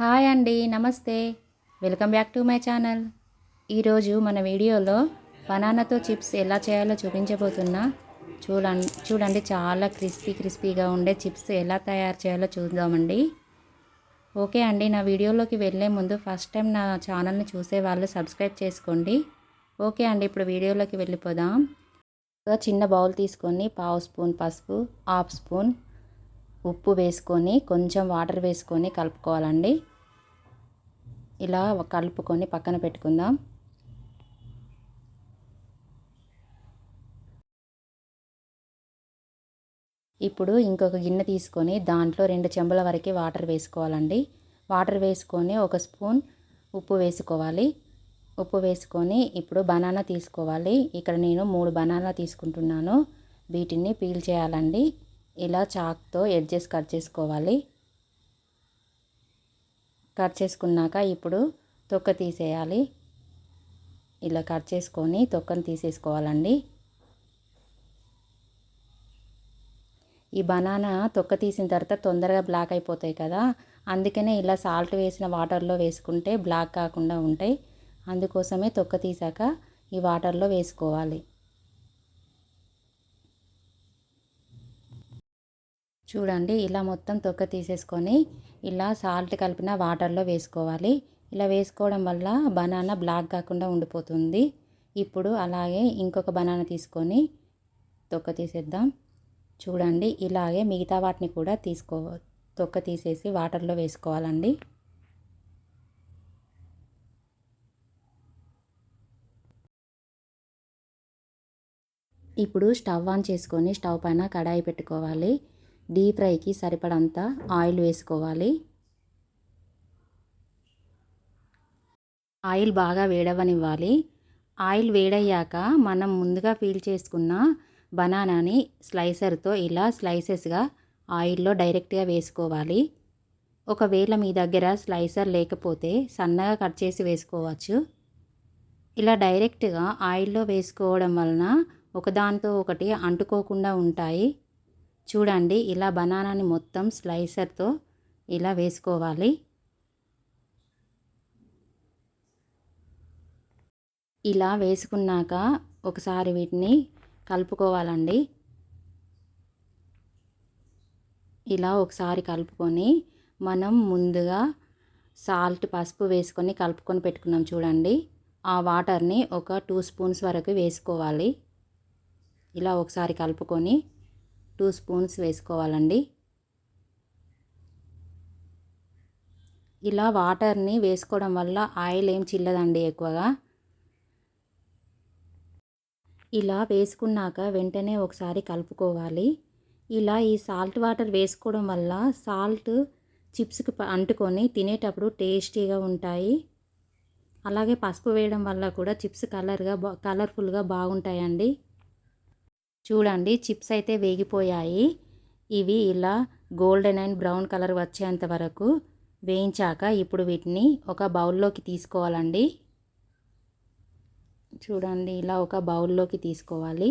Hi అండి నమస్తే. Welcome back to my channel. ఈరోజు మన వీడియోలో బనానాతో చిప్స్ ఎలా చేయాలో చూపించబోతున్నా చూడండి చూడండి చాలా క్రిస్పీ క్రిస్పీగా ఉండే చిప్స్ ఎలా తయారు చేయాలో చూద్దామండి. ఓకే అండి నా వీడియోలోకి వెళ్ళే ముందు ఫస్ట్ టైం నా ఛానల్ని చూసే వాళ్ళు సబ్స్క్రైబ్ చేసుకోండి. ఓకే అండి ఇప్పుడు వీడియోలోకి వెళ్ళిపోదాం. చిన్న బౌల్ తీసుకొని పావు స్పూన్ పసుపు హాఫ్ స్పూన్ ఉప్పు వేసుకొని కొంచెం వాటర్ వేసుకొని కలుపుకోవాలండి. ఇలా కలుపుకొని పక్కన పెట్టుకుందాం. ఇప్పుడు ఇంకొక గిన్నె తీసుకొని దాంట్లో రెండు చెంబుల వరకు వాటర్ వేసుకోవాలండి. వాటర్ వేసుకొని ఒక స్పూన్ ఉప్పు వేసుకోవాలి. ఉప్పు వేసుకొని ఇప్పుడు బనానా తీసుకోవాలి. ఇక్కడ నేను మూడు బనానా తీసుకుంటున్నాను. వీటిని పీల్ చేయాలండి. ఇలా చాక్తో ఎడ్జెస్ కట్ చేసుకోవాలి. కట్ చేసుకున్నాక ఇప్పుడు తొక్క తీసేయాలి. ఇలా కట్ చేసుకొని తొక్కను తీసేసుకోవాలండి. ఈ బనానా తొక్క తీసిన తర్వాత తొందరగా బ్లాక్ అయిపోతాయి కదా అందుకనే ఇలా సాల్ట్ వేసిన వాటర్లో వేసుకుంటే బ్లాక్ కాకుండా ఉంటాయి. అందుకోసమే తొక్క తీసాక ఈ వాటర్లో వేసుకోవాలి. చూడండి ఇలా మొత్తం తొక్క తీసేసుకొని ఇలా సాల్ట్ కలిపిన వాటర్లో వేసుకోవాలి. ఇలా వేసుకోవడం వల్ల బనానా బ్లాక్ కాకుండా ఉండిపోతుంది. ఇప్పుడు అలాగే ఇంకొక బనానా తీసుకొని తొక్క తీసేద్దాం. చూడండి ఇలాగే మిగతా వాటిని కూడా తీసుకో తొక్క తీసేసి వాటర్లో వేసుకోవాలండి. ఇప్పుడు స్టవ్ ఆన్ చేసుకొని స్టవ్ పైన కడాయి పెట్టుకోవాలి. డీప్ ఫ్రైకి సరిపడంత ఆయిల్ వేసుకోవాలి. ఆయిల్ బాగా వేడవనివ్వాలి. ఆయిల్ వేడయ్యాక మనం ముందుగా ఫీల్ చేసుకున్న బనానాని స్లైసర్తో ఇలా స్లైసెస్గా ఆయిల్లో డైరెక్ట్గా వేసుకోవాలి. ఒకవేళ మీ దగ్గర స్లైసర్ లేకపోతే సన్నగా కట్ చేసి వేసుకోవచ్చు. ఇలా డైరెక్ట్గా ఆయిల్లో వేసుకోవడం వలన ఒకదాంతో ఒకటి అంటుకోకుండా ఉంటాయి. చూడండి ఇలా బనానాని మొత్తం స్లైసర్తో ఇలా వేసుకోవాలి. ఇలా వేసుకున్నాక ఒకసారి వీటిని కలుపుకోవాలండి. ఇలా ఒకసారి కలుపుకొని మనం ముందుగా సాల్ట్ పసుపు వేసుకొని కలుపుకొని పెట్టుకున్నాం చూడండి. ఆ వాటర్ని ఒక టూ స్పూన్స్ వరకు వేసుకోవాలి. ఇలా ఒకసారి కలుపుకొని టూ స్పూన్స్ వేసుకోవాలండి. ఇలా వాటర్ని వేసుకోవడం వల్ల ఆయిల్ ఏం చిల్లదండి ఎక్కువగా. ఇలా వేసుకున్నాక వెంటనే ఒకసారి కలుపుకోవాలి. ఇలా ఈ సాల్ట్ వాటర్ వేసుకోవడం వల్ల సాల్ట్ చిప్స్కి అంటుకొని తినేటప్పుడు టేస్టీగా ఉంటాయి. అలాగే పసుపు వేయడం వల్ల కూడా చిప్స్ కలర్గా బా కలర్ఫుల్గా బాగుంటాయండి. చూడండి చిప్స్ అయితే వేగిపోయాయి. ఇవి ఇలా గోల్డెన్ అండ్ బ్రౌన్ కలర్ వచ్చేంత వరకు వేయించాక ఇప్పుడు వీటిని ఒక బౌల్లోకి తీసుకోవాలండి. చూడండి ఇలా ఒక బౌల్లోకి తీసుకోవాలి.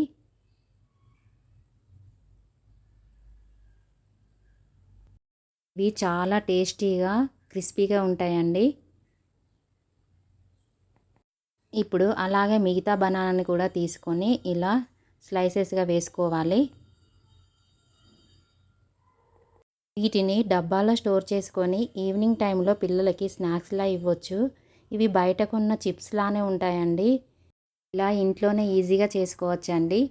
ఇవి చాలా టేస్టీగా క్రిస్పీగా ఉంటాయండి. ఇప్పుడు అలాగే మిగతా బనానాని కూడా తీసుకొని ఇలా స్లైసెస్గా వేసుకోవాలి. వీటిని డబ్బాలో స్టోర్ చేసుకొని ఈవినింగ్ టైంలో పిల్లలకి స్నాక్స్లా ఇవ్వచ్చు. ఇవి బయట కొన్న ఉంటాయండి. ఇలా ఇంట్లోనే ఈజీగా చేసుకోవచ్చండి.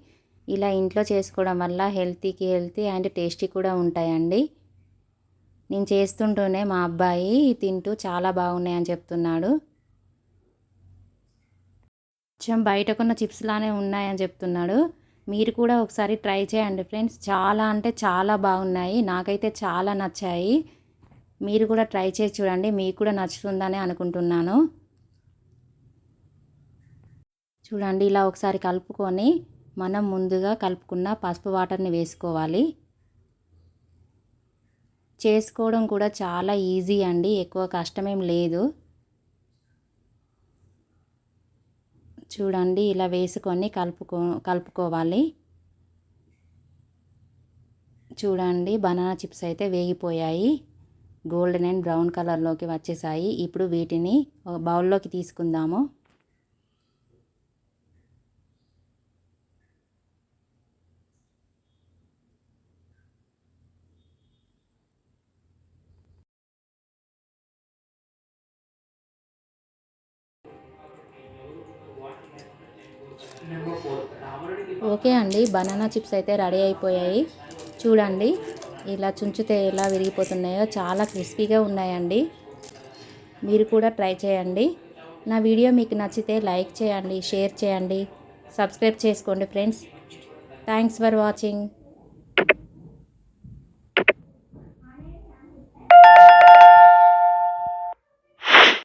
ఇలా ఇంట్లో చేసుకోవడం వల్ల హెల్తీకి హెల్తీ అండ్ టేస్టీ కూడా ఉంటాయండి. నేను చేస్తుంటూనే మా అబ్బాయి తింటూ చాలా బాగున్నాయని చెప్తున్నాడు. కొంచెం బయటకున్న చిప్స్ లానే ఉన్నాయని చెప్తున్నాడు. మీరు కూడా ఒకసారి ట్రై చేయండి ఫ్రెండ్స్. చాలా అంటే చాలా బాగున్నాయి. నాకైతే చాలా నచ్చాయి. మీరు కూడా ట్రై చేసి చూడండి. మీకు కూడా నచ్చుతుందని అనుకుంటున్నాను. చూడండి ఇలా ఒకసారి కలుపుకొని మనం ముందుగా కలుపుకున్న పసుపు వాటర్ని వేసుకోవాలి. చేసుకోవడం కూడా చాలా ఈజీ అండి. ఎక్కువ కష్టమేం లేదు. చూడండి ఇలా వేసుకొని కలుపుకో కలుపుకోవాలి. చూడండి బనానా చిప్స్ అయితే వేగిపోయాయి. గోల్డెన్ అండ్ బ్రౌన్ కలర్లోకి వచ్చేసాయి. ఇప్పుడు వీటిని బౌల్లోకి తీసుకుందాము. ఓకే అండి. బనానా చిప్స్ అయితే రెడీ అయిపోయాయి. చూడండి ఇలా చుంచితే ఎలా విరిగిపోతున్నాయో చాలా క్రిస్పీగా ఉన్నాయండి. మీరు కూడా ట్రై చేయండి. నా వీడియో మీకు నచ్చితే లైక్ చేయండి షేర్ చేయండి సబ్స్క్రైబ్ చేసుకోండి ఫ్రెండ్స్. Thanks for watching.